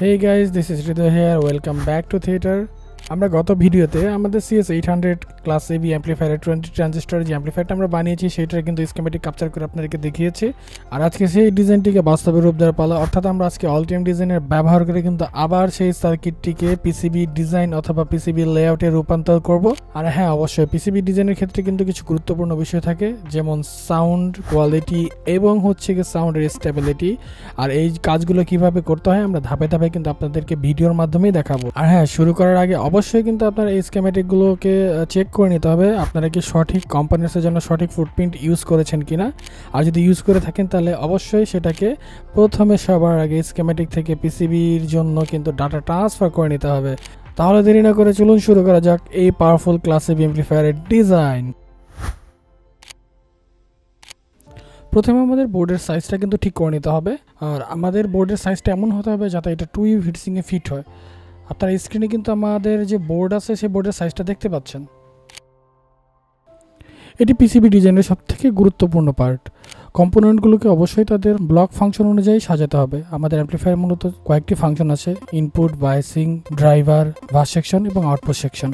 Hey guys, this is Ridho here. Welcome back to theater. আমরা গত ভিডিওতে আমাদের CS eight hundred class AB amplifier twenty transistor যে অ্যাম্পলিফায়ারটা আমরা বানিয়েছি সেটার কিন্তু স্কেমেটিক ক্যাপচার করে আপনাদেরকে দেখিয়েছি। আর আজকে সেই ডিজাইনটিকে বাস্তবে রূপ দেওয়ার পালা, অর্থাৎ আমরা আজকে অল টাইম ডিজাইনের ব্যবহার করে কিন্তু আবার সেই সার্কিটটিকে পিসিবি ডিজাইন অথবা পিসিবি লেআউটে রূপান্তর করব। আর হ্যাঁ অবশ্যই পিসিবি ডিজাইনের ক্ষেত্রে কিন্তু কিছু গুরুত্বপূর্ণ বিষয় থাকে, যেমন সাউন্ড কোয়ালিটি এবং হচ্ছে গিয়ে সাউন্ডের স্টেবিলিটি আর এই কাজগুলো কীভাবে করতে হয়, আমরা ধাপে ধাপে কিন্তু আপনাদেরকে ভিডিওর মাধ্যমেই দেখাবো। আর হ্যাঁ শুরু করার আগে অবশ্যই কিন্তু আপনার এই স্কেমেটিকগুলোকে চেক করে নিতে হবে। আপনারা কি সঠিক কম্পোনেন্টসের জন্য সঠিক ফুটপ্রিন্ট ইউজ করেছেন কিনা? আর যদি ইউজ করে থাকেন, তাহলে অবশ্যই সেটাকে প্রথমে সবার আগে স্কেমেটিক থেকে পিসিবির জন্য কিন্তু ডাটা ট্রান্সফার করে নিতে হবে। তাহলে দেরি না করে চলুন শুরু করা যাক এই পাওয়ারফুল ক্লাসে এমপ্লিফায়ারের ডিজাইন প্রথমে আমাদের বোর্ডের সাইজটা কিন্তু ঠিক করে নিতে হবে। আর আমাদের বোর্ডের সাইজটা এমন হতে হবে যাতে এটা টু ইউ হিটসিংয়ে ফিট হয়। আপনার স্ক্রিনে কিন্তু আমাদের যে বোর্ড আছে, সেই বোর্ডের সাইজটা দেখতে পাচ্ছেন। এটি পিসিবি ডিজাইনের সব থেকে গুরুত্বপূর্ণ পার্ট কম্পোনেন্টগুলোকে অবশ্যই তাদের ব্লক ফাংশন অনুযায়ী সাজাতে হবে। আমাদের অ্যাম্পলিফায়ার মূলত কয়েকটি ফাংশন আছে input biasing driver VAS section এবং আউটপুট সেকশন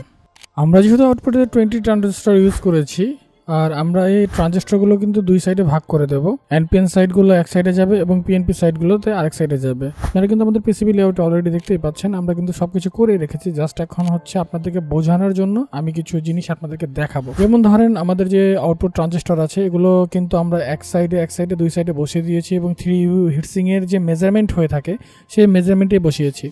আমরা যেহেতু আউটপুটে টোয়েন্টি ট্রানজিস্টার ইউজ করেছি আর আমরা এই ট্রানজিস্টরগুলো কিন্তু দুই সাইডে ভাগ করে দেবো। এনপিএন সাইডগুলো এক সাইডে যাবে এবং পিএনপি সাইডগুলোতে আরেক সাইডে যাবে। আপনারা কিন্তু আমাদের পিসিবি লেআউট অলরেডি দেখতেই পাচ্ছেন। আমরা কিন্তু সবকিছু করে রেখেছি। জাস্ট এখন হচ্ছে আপনাদেরকে বোঝানোর জন্য আমি কিছু জিনিস আপনাদেরকে দেখাবো। যেমন ধরেন আমাদের যে আউটপুট ট্রানজিস্টর আছে, এগুলো কিন্তু আমরা এক সাইডে এক সাইডে দুই সাইডে বসিয়ে দিয়েছি এবং থ্রি ইউ হিটসিং এর যে মেজারমেন্ট হয়ে থাকে, সেই মেজারমেন্টে বসিয়েছি।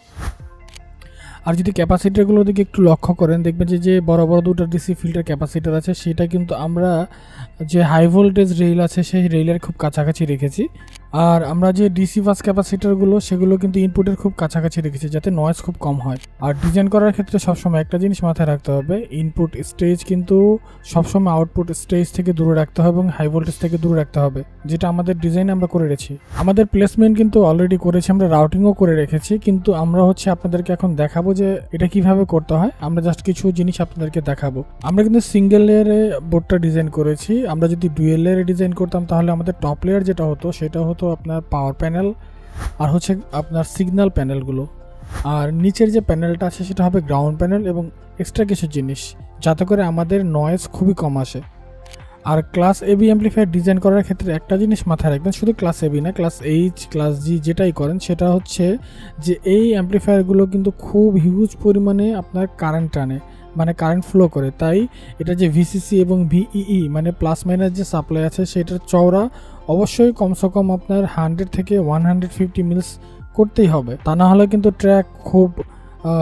আর যদি ক্যাপাসিটারগুলোর দিকে একটু লক্ষ্য করেন, দেখবেন যে যে বড় বড় দুটো ডিসি ফিল্টার ক্যাপাসিটার আছে, সেটা কিন্তু আমরা যে হাই ভোল্টেজ রেল আছে, সেই রেলের খুব কাছাকাছি রেখেছি। আর আমরা যে ডিসি বাস ক্যাপাসিটারগুলো সেগুলো কিন্তু ইনপুটের খুব কাছাকাছি রেখেছি যাতে নয়েজ খুব কম হয়। আর ডিজাইন করার ক্ষেত্রে সবসময় একটা জিনিস মাথায় রাখতে হবে ইনপুট স্টেজ কিন্তু সবসময় আউটপুট স্টেজ থেকে দূরে রাখতে হবে এবং হাই ভোল্টেজ থেকে দূরে রাখতে হবে, যেটা আমাদের ডিজাইন আমরা করে রেখেছি। আমাদের প্লেসমেন্ট কিন্তু অলরেডি করেছি, আমরা রাউটিংও করে রেখেছি, কিন্তু আমরা হচ্ছে আপনাদেরকে এখন দেখাবো যে এটা কীভাবে করতে হয়। আমরা জাস্ট কিছু জিনিস আপনাদেরকে দেখাবো। আমরা কিন্তু সিঙ্গেল লেয়ারে বোর্ডটা ডিজাইন করেছি। আমরা যদি ডুয়েল লেয়ারে ডিজাইন করতাম, তাহলে আমাদের টপ লেয়ার যেটা হতো, সেটা হতো আপনার পাওয়ার প্যানেল আর হচ্ছে আপনার সিগন্যাল প্যানেলগুলো আর নিচের যে প্যানেলটা আছে সেটা হবে গ্রাউন্ড প্যানেল এবং এক্সট্রা কিছু জিনিস, যাতে করে আমাদের নয়েজ খুবই কম আসে। আর ক্লাস এবি অ্যাম্পলিফায়ার ডিজাইন করার ক্ষেত্রে একটা জিনিস মাথায় রাখবেন, শুধু ক্লাস এবি না ক্লাস এইচ ক্লাস জি যেটাই করেন, সেটা হচ্ছে যে এই অ্যাম্পলিফায়ারগুলো কিন্তু খুব হিউজ পরিমাণে আপনার কারেন্ট টানে। মানে কারেন্ট ফ্লো করে। তাই এটা যে ভিসিসি এবং ভিইই মানে প্লাস মাইনাস যে সাপ্লাই আছে, সেটার চওড়া অবশ্যই কমসে কম আপনার হান্ড্রেড থেকে ওয়ান হান্ড্রেড ফিফটি মিলস করতেই হবে। তা না হলে কিন্তু ট্র্যাক খুব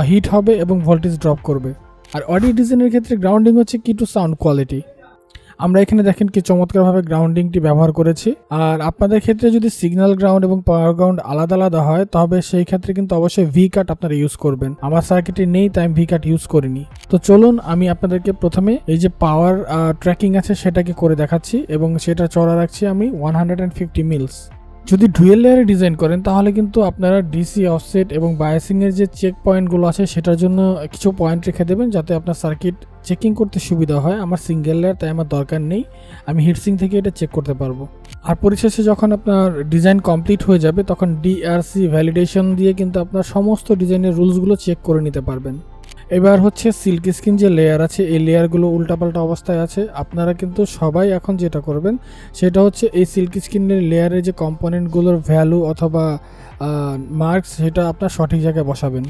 হিট হবে এবং ভোল্টেজ ড্রপ করবে। আর অডিও ডিজাইনের ক্ষেত্রে গ্রাউন্ডিং হচ্ছে কি টু সাউন্ড কোয়ালিটি আমরা এখানে দেখেন কি চমৎকারভাবে গ্রাউন্ডিংটি ব্যবহার করেছি। আর আপনাদের ক্ষেত্রে যদি সিগন্যাল গ্রাউন্ড এবং পাওয়ার গ্রাউন্ড আলাদা আলাদা হয়, তবে সেই ক্ষেত্রে কিন্তু অবশ্যই ভি কাট আপনারা ইউজ করবেন। আমার সার্কিটে নেই, তাই আমি ভি কাট ইউজ করিনি। তো চলুন আমি আপনাদেরকে প্রথমে এই যে পাওয়ার ট্র্যাকিং আছে সেটাকে করে দেখাচ্ছি এবং সেটা চড়া রাখছি আমি one hundred and fifty mils যদি ডুয়েল লেয়ারে ডিজাইন করেন, তাহলে কিন্তু আপনারা ডিসি, অফসেট এবং বায়াসিংয়ের যে চেক পয়েন্টগুলো আছে, সেটার জন্য কিছু পয়েন্ট রেখে দেবেন যাতে আপনার সার্কিট চেকিং করতে সুবিধা হয়। আমার সিঙ্গেল লেয়ার তাই আমার দরকার নেই। আমি হিটসিং থেকে এটা চেক করতে পারব। আর পরিশেষে যখন আপনার ডিজাইন কমপ্লিট হয়ে যাবে, তখন ডিআরসি ভ্যালিডেশন দিয়ে কিন্তু আপনার সমস্ত ডিজাইনের রুলসগুলো চেক করে নিতে পারবেন। এবার হচ্ছে সিল্ক স্কিন যে লেয়ার আছে, এই লেয়ারগুলো উল্টাপাল্টা অবস্থায় আছে। আপনারা কিন্তু সবাই এখন যেটা করবেন, সেটা হচ্ছে এই সিল্ক স্কিনের লেয়ারের যে কম্পোনেন্টগুলোর ভ্যালু অথবা মার্কস সেটা আপনার সঠিক জায়গায় বসাবেন।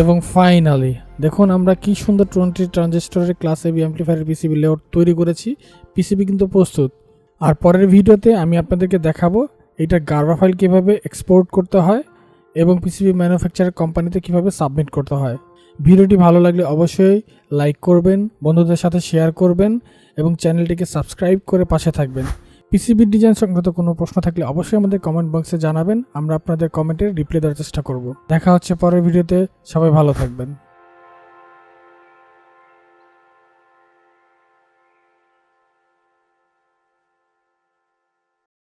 এবং ফাইনালি দেখুন আমরা কি সুন্দর twenty ট্রানজিস্টরের class AB amplifier PCB layout তৈরি করেছি। পিসিবি কিন্তু প্রস্তুত। আর পরের ভিডিওতে আমি আপনাদেরকে দেখাবো এটা গার্বা ফাইল কীভাবে এক্সপোর্ট করতে হয় এবং পিসিবি ম্যানুফ্যাকচার কোম্পানিতে কীভাবে সাবমিট করতে হয়। ভিডিওটি ভালো লাগলে অবশ্যই লাইক করবেন, বন্ধুদের সাথে শেয়ার করবেন এবং চ্যানেলটিকে সাবস্ক্রাইব করে পাশে থাকবেন। পিসিবি ডিজাইন সংক্রান্ত কোনো প্রশ্ন থাকলে অবশ্যই আমাদের কমেন্ট বক্সে জানাবেন, আমরা আপনাদের কমেন্টের রিপ্লাই দেওয়ার চেষ্টা করব। দেখা হচ্ছে পরের ভিডিওতে, সবাই ভালো থাকবেন।